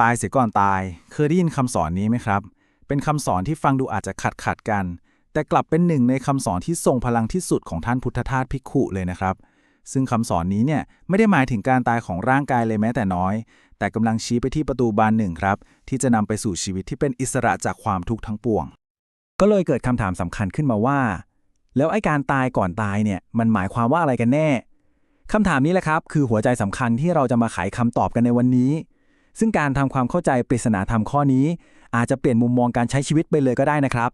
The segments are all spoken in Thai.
ตายเสียก่อนตาย เคยได้ยินคำสอนนี้ไหมครับ เป็นคำสอนที่ฟังดูอาจจะขัดขัดกัน แต่กลับเป็นหนึ่งในคำสอนที่ทรงพลังที่สุดของท่านพุทธทาสภิกุเลยนะครับ ซึ่งคำสอนนี้เนี่ยไม่ได้หมายถึงการตายของร่างกายเลยแม้แต่น้อย แต่กำลังชี้ไปที่ประตูบานหนึ่งครับ ที่จะนำไปสู่ชีวิตที่เป็นอิสระจากความทุกข์ทั้งปวง ก็เลยเกิดคำถามสำคัญขึ้นมาว่า แล้วไอ้การตายก่อนตายเนี่ยมันหมายความว่าอะไรกันแน่คำถามนี้แหละครับ คือหัวใจสำคัญที่เราจะมาไขคำตอบกันในวันนี้ ซึ่งการทำความเข้าใจปริศนาธรรมข้อนี้ อาจจะเปลี่ยนมุมมองการใช้ชีวิตไปเลยก็ได้นะครับ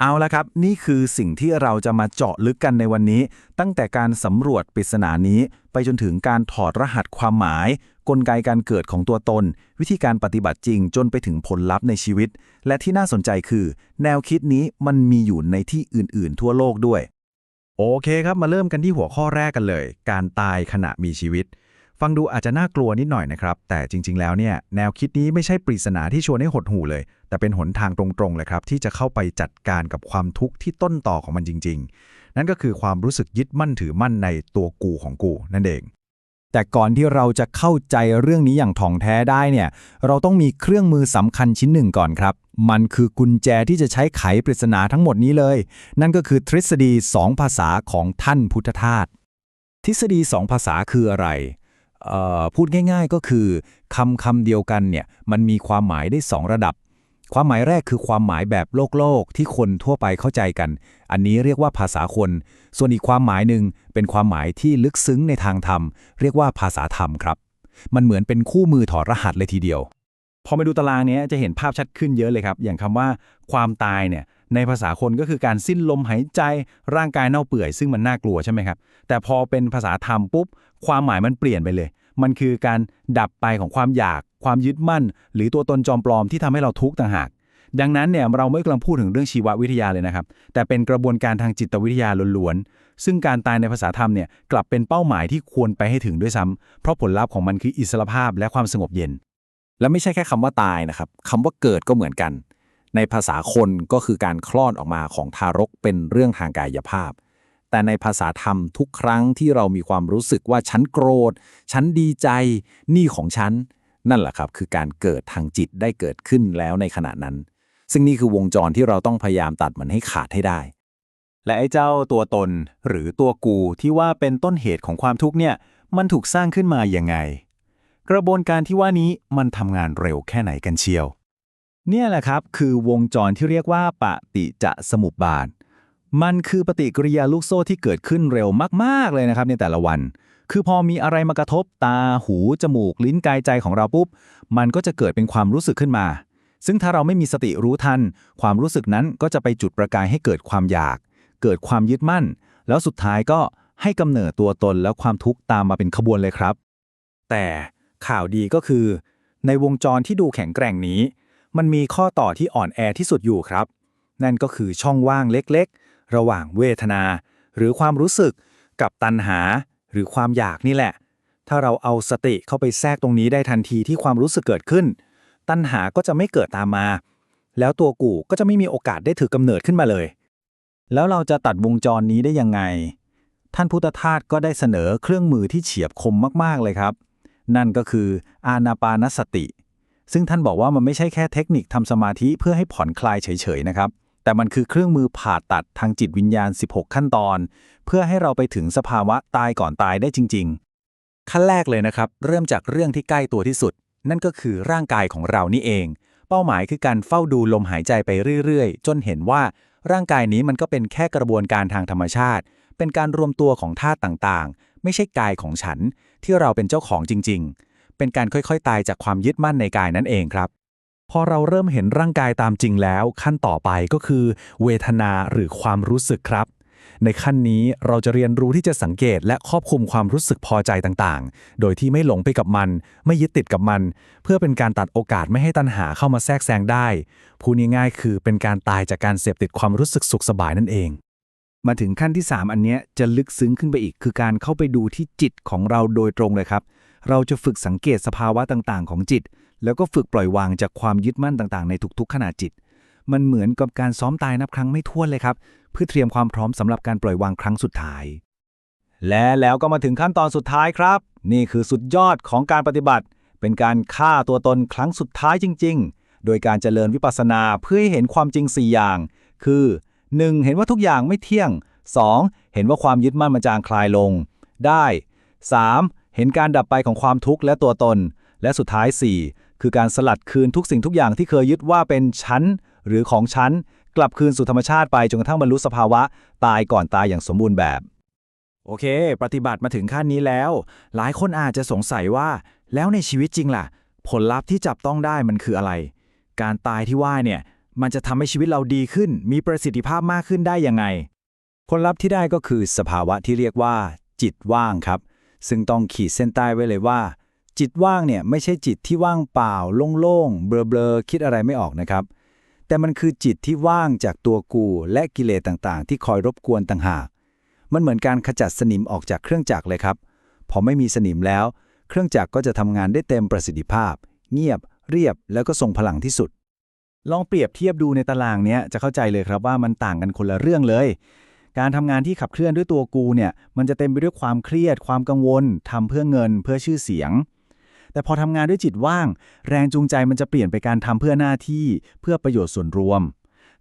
เอาละครับ นี่คือสิ่งที่เราจะมาเจาะลึกกันในวันนี้ ตั้งแต่การสำรวจปริศนานี้ ไปจนถึงการถอดรหัสความหมาย กลไกการเกิดของตัวตน วิธีการปฏิบัติจริงจนไปถึงผลลัพธ์ในชีวิต และที่น่าสนใจคือ แนวคิดนี้มันมีอยู่ในที่อื่น ๆ ทั่วโลกด้วย โอเคครับมาเริ่มกันที่หัวข้อแรกกันเลย การตายขณะมีชีวิต ฟังดูอาจจะน่ากลัวนิดหน่อยนะครับ แต่จริง ๆ แล้วเนี่ยแนวคิดนี้ไม่ใช่ปริศนาที่ชวนให้หดหู่เลย แต่เป็นหนทางตรงๆเลยครับ ที่จะเข้าไปจัดการกับความทุกข์ที่ต้นต่อของมันจริง ๆ นั่นก็คือความรู้สึกยึดมั่นถือมั่นในตัวกูของกู นั่นเอง แต่ก่อนที่เราจะเข้าใจเรื่องนี้อย่างถ่องแท้ได้เนี่ยเราต้องมีเครื่องมือสำคัญชิ้นหนึ่งก่อนครับ มันคือกุญแจที่จะใช้ไขปริศนาทั้งหมดนี้เลย นั่นก็คือทฤษฎีสองภาษาของท่านพุทธทาสทฤษฎีสองภาษาคืออะไร พูดง่าย ๆ ก็คือคำคำเดียวกันเนี่ยมันมีความหมายได้สองระดับ ความหมายแรกคือความหมายแบบโลกโลกที่คนทั่วไปเข้าใจกัน อันนี้เรียกว่าภาษาคน ส่วนอีกความหมายหนึ่งเป็นความหมายที่ลึกซึ้งในทางธรรม เรียกว่าภาษาธรรมครับ มันเหมือนเป็นคู่มือถอดรหัสเลยทีเดียว พอมาดูตารางนี้จะเห็นภาพชัดขึ้นเยอะเลยครับ อย่างคำว่า ความตายเนี่ย ในภาษาคนก็คือการสิ้นลมหายใจร่างกายเน่าเปื่อย ซึ่งมันน่ากลัวใช่ไหมครับ แต่พอเป็นภาษาธรรมปุ๊บ ความหมายมันเปลี่ยนไปเลย มันคือการดับไปของความอยาก ความยึดมั่น หรือตัวตนจอมปลอมที่ทำให้เราทุกข์ต่างหาก ดังนั้นเนี่ยเราไม่กำลังพูดถึงเรื่องชีววิทยาเลยนะครับ แต่เป็นกระบวนการทางจิตวิทยาล้วนๆซึ่งการตายในภาษาธรรมเนี่ยกลับเป็นเป้าหมายที่ควรไปให้ถึงด้วยซ้ำเพราะผลลัพธ์ของมันคืออิสรภาพและความสงบเย็นและไม่ใช่แค่คำว่าตายนะครับคำว่าเกิดก็เหมือนกัน ในภาษาคนก็คือการคลอดออกมาของทารกเป็นเรื่องทางกายภาพ แต่ในภาษาธรรมทุกครั้งที่เรามีความรู้สึกว่าฉันโกรธ ฉันดีใจ นี่ของฉัน นั่นแหละครับคือการเกิดทางจิตได้เกิดขึ้นแล้วในขณะนั้น ซึ่งนี่คือวงจรที่เราต้องพยายามตัดมันให้ขาดให้ได้ และไอ้เจ้าตัวตนหรือตัวกูที่ว่าเป็นต้นเหตุของความทุกข์เนี่ย มันถูกสร้างขึ้นมาอย่างไง กระบวนการที่ว่านี้มันทำงานเร็วแค่ไหนกันเชียว เนี่ยแหละครับคือวงจรที่เรียกว่าปฏิจจสมุปบาท มันคือปฏิกิริยาลูกโซ่ที่เกิดขึ้นเร็วมากๆเลยนะครับในแต่ละวัน คือพอมีอะไรมากระทบตาหู จมูก ลิ้นกายใจของเราปุ๊บ มันก็จะเกิดเป็นความรู้สึกขึ้นมา ซึ่งถ้าเราไม่มีสติรู้ทัน ความรู้สึกนั้นก็จะไปจุดประกายให้เกิดความอยาก เกิดความยึดมั่น แล้วสุดท้ายก็ให้กำเนิดตัวตนแล้วความทุกข์ตามมาเป็นขบวนเลยครับ แต่ข่าวดีก็คือ ในวงจรที่ดูแข็งแกร่งนี้ มันมีข้อต่อที่อ่อนแอที่สุดอยู่ครับ นั่นก็คือช่องว่างเล็กๆ ระหว่างเวทนา หรือความรู้สึกกับตัณหา หรือความอยากนี่แหละ ถ้าเราเอาสติเข้าไปแทรกตรงนี้ได้ทันทีที่ความรู้สึกเกิดขึ้น ตัณหาก็จะไม่เกิดตามมา แล้วตัวกูก็จะไม่มีโอกาสได้ถือกำเนิดขึ้นมาเลย แล้วเราจะตัดวงจรนี้ได้ยังไง ท่านพุทธทาสก็ได้เสนอเครื่องมือที่เฉียบคมมากๆเลยครับ นั่นก็คืออานาปานสติ ซึ่งท่านบอกว่ามันไม่ใช่แค่เทคนิคทำสมาธิเพื่อให้ผ่อนคลายเฉยๆนะครับ แต่มันคือเครื่องมือผ่าตัดทางจิตวิญญาณ 16 ขั้นตอน เพื่อให้เราไปถึงสภาวะตายก่อนตายได้จริง ๆ ขั้นแรกเลยนะครับ เริ่มจากเรื่องที่ใกล้ตัวที่สุด นั่นก็คือร่างกายของเรานี่เอง เป้าหมายคือการเฝ้าดูลมหายใจไปเรื่อยๆ จนเห็นว่าร่างกายนี้มันก็เป็นแค่กระบวนการทางธรรมชาติ เป็นการรวมตัวของธาตุต่างๆ ไม่ใช่กายของฉัน ที่เราเป็นเจ้าของจริง ๆ เป็นการค่อยๆ ตายจากความยึดมั่นในกายนั่นเองครับ พอเราเริ่มเห็นร่างกายตามจริงแล้ว ขั้นต่อไปก็คือ เวทนาหรือความรู้สึกครับ ในขั้นนี้เราจะเรียนรู้ที่จะสังเกตและครอบคุมความรู้สึกพอใจต่างๆ โดยที่ไม่หลงไปกับมัน ไม่ยึดติดกับมัน เพื่อเป็นการตัดโอกาสไม่ให้ตัณหาเข้ามาแทรกแซงได้พูดง่ายๆคือเป็นการตายจากการเสพติดความรู้สึกสุขสบายนั่นเองมาถึงขั้นที่ 3 อันเนี้ยจะลึกซึ้งขึ้นไปอีก คือการเข้าไปดูที่จิตของเราโดยตรงเลยครับ เราจะฝึกสังเกตสภาวะต่างๆ ของจิต แล้วก็ฝึกปล่อยวางจากความยึดมั่นต่างๆ ในทุกๆ ขณะจิต มันเหมือนกับการซ้อมตายนับครั้งไม่ถ้วนเลยครับ เพื่อเตรียมความพร้อมสำหรับการปล่อยวางครั้งสุดท้าย และแล้วก็มาถึงขั้นตอนสุดท้ายครับ นี่คือสุดยอดของการปฏิบัติ เป็นการฆ่าตัวตนครั้งสุดท้ายจริง ๆ โดยการเจริญวิปัสสนาเพื่อให้เห็นความจริง 4 อย่าง คือ 1. เห็นว่าทุกอย่างไม่เที่ยง 2. เห็นว่าความยึดมั่นมันจางคลายลง ได้ 3. เห็นการดับไปของความทุกข์และตัวตน และสุดท้าย 4. คือการสลัดคืนทุกสิ่งทุกอย่างที่เคยยึดว่าเป็นฉันหรือของฉันกลับคืนสู่ธรรมชาติไปจนกระทั่งบรรลุสภาวะ ตายก่อนตายอย่างสมบูรณ์แบบ โอเค ปฏิบัติมาถึงขั้นนี้แล้ว หลายคนอาจจะสงสัยว่า แล้วในชีวิตจริงล่ะ ผลลัพธ์ที่จับต้องได้มันคืออะไร การตายที่ว่าเนี่ยมันจะทำให้ชีวิตเราดีขึ้น มีประสิทธิภาพมากขึ้นได้ยังไง ผลลัพธ์ที่ได้ก็คือสภาวะที่เรียกว่า จิตว่างครับ ซึ่งต้องขีดเส้นใต้ไว้เลยว่า จิตว่างเนี่ยไม่ใช่จิตที่ว่างเปล่า โล่งๆ เบลอๆ คิดอะไรไม่ออกนะครับ แต่มันคือจิตที่ว่างจากตัวกูและกิเลสต่างๆ ที่คอยรบกวนต่างหาก มันเหมือนการขจัดสนิมออกจากเครื่องจักรเลยครับ พอไม่มีสนิมแล้ว เครื่องจักรก็จะทำงานได้เต็มประสิทธิภาพ เงียบ เรียบ แล้วก็ทรงพลังที่สุดลองเปรียบเทียบดูในตารางเนี้ยจะเข้าใจเลยครับว่ามันต่างกันคนละเรื่องเลย การทำงานที่ขับเคลื่อนด้วยตัวกูเนี่ยมันจะเต็มไปด้วยความเครียด ความกังวลทำเพื่อเงินเพื่อชื่อเสียง แต่พอทำงานด้วยจิตว่าง แรงจูงใจมันจะเปลี่ยนไปการทำเพื่อหน้าที่เพื่อประโยชน์ส่วนรวม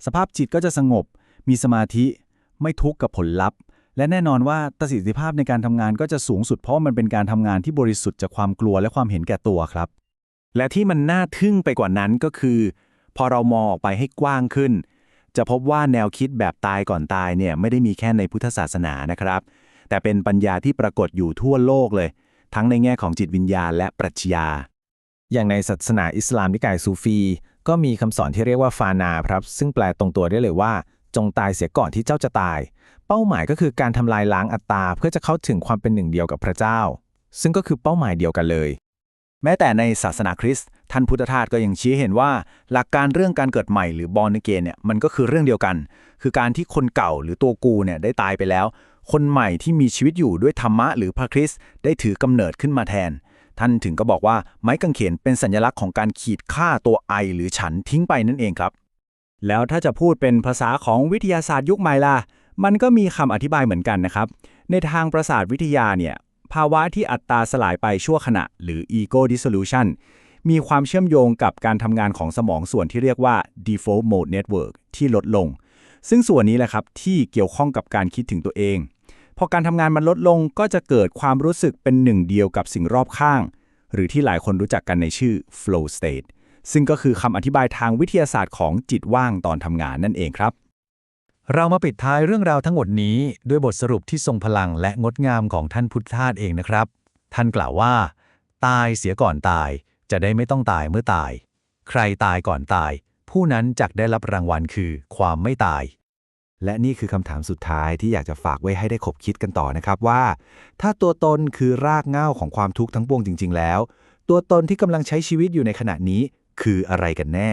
สภาพจิตก็จะสงบ มีสมาธิ ไม่ทุกข์กับผลลัพธ์และแน่นอนว่าประสิทธิภาพในการทำงานก็จะสูงสุดเพราะมันเป็นการทำงานที่บริสุทธิ์จากความกลัวและความเห็นแก่ตัวครับ และที่มันน่าทึ่งไปกว่านั้นก็คือ พอเรามองออกไปให้กว้างขึ้น จะพบว่าแนวคิดแบบตายก่อนตายเนี่ยไม่ได้มีแค่ในพุทธศาสนานะครับ แต่เป็นปัญญาที่ปรากฏอยู่ทั่วโลกเลย ทั้งในแง่ของจิตวิญญาณและปรัชญา อย่างในศาสนาอิสลามนิกายซูฟี ก็มีคำสอนที่เรียกว่าฟานาครับ ซึ่งแปลตรงตัวได้เลยว่า จงตายเสียก่อนที่เจ้าจะตาย เป้าหมายก็คือการทำลายล้างอัตตาเพื่อจะเข้าถึงความเป็นหนึ่งเดียวกับพระเจ้า ซึ่งก็คือเป้าหมายเดียวกันเลย แม้แต่ในศาสนาคริสต์ท่านพุทธทาสก็ยังชี้เห็นว่า หลักการเรื่องการเกิดใหม่หรือบอร์นเกนเนี่ยมันก็คือเรื่องเดียวกัน คือการที่คนเก่าหรือตัวกูเนี่ยได้ตายไปแล้ว คนใหม่ที่มีชีวิตอยู่ด้วยธรรมะหรือพระคริสต์ได้ถือกำเนิดขึ้นมาแทน ท่านถึงก็บอกว่าไม้กางเขนเป็นสัญลักษณ์ของการขีดฆ่าตัวไอหรือฉันทิ้งไปนั่นเองครับ แล้วถ้าจะพูดเป็นภาษาของวิทยาศาสตร์ยุคใหม่ล่ะมันก็มีคำอธิบายเหมือนกันนะครับ ในทางประสาทวิทยาเนี่ย ภาวะที่อัตตาสลายไปชั่วขณะ หรือ ego dissolution มีความเชื่อมโยงกับการทำงานของสมองส่วนที่เรียกว่า default mode network ที่ลดลง ซึ่งส่วนนี้แหละครับที่เกี่ยวข้องกับการคิดถึงตัวเอง พอการทำงานมันลดลงก็จะเกิดความรู้สึกเป็นหนึ่งเดียวกับสิ่งรอบข้าง หรือที่หลายคนรู้จักกันในชื่อ flow state ซึ่งก็คือคำอธิบายทางวิทยาศาสตร์ของจิตว่างตอนทำงานนั่นเองครับ เรามาปิดท้ายเรื่องราวทั้งหมดนี้ ด้วยบทสรุปที่ทรงพลังและงดงามของท่านพุทธทาสเองนะครับ ท่านกล่าวว่า ตายเสียก่อนตาย จะได้ไม่ต้องตายเมื่อตาย ใครตายก่อนตาย ผู้นั้นจักได้รับรางวัลคือความไม่ตาย และนี่คือคำถามสุดท้ายที่อยากจะฝากไว้ให้ได้คบคิดกันต่อนะครับว่า ถ้าตัวตนคือรากเหง้าของความทุกข์ทั้งปวงจริง ๆ แล้ว ตัวตนที่กำลังใช้ชีวิตอยู่ในขณะนี้ คืออะไรกันแน่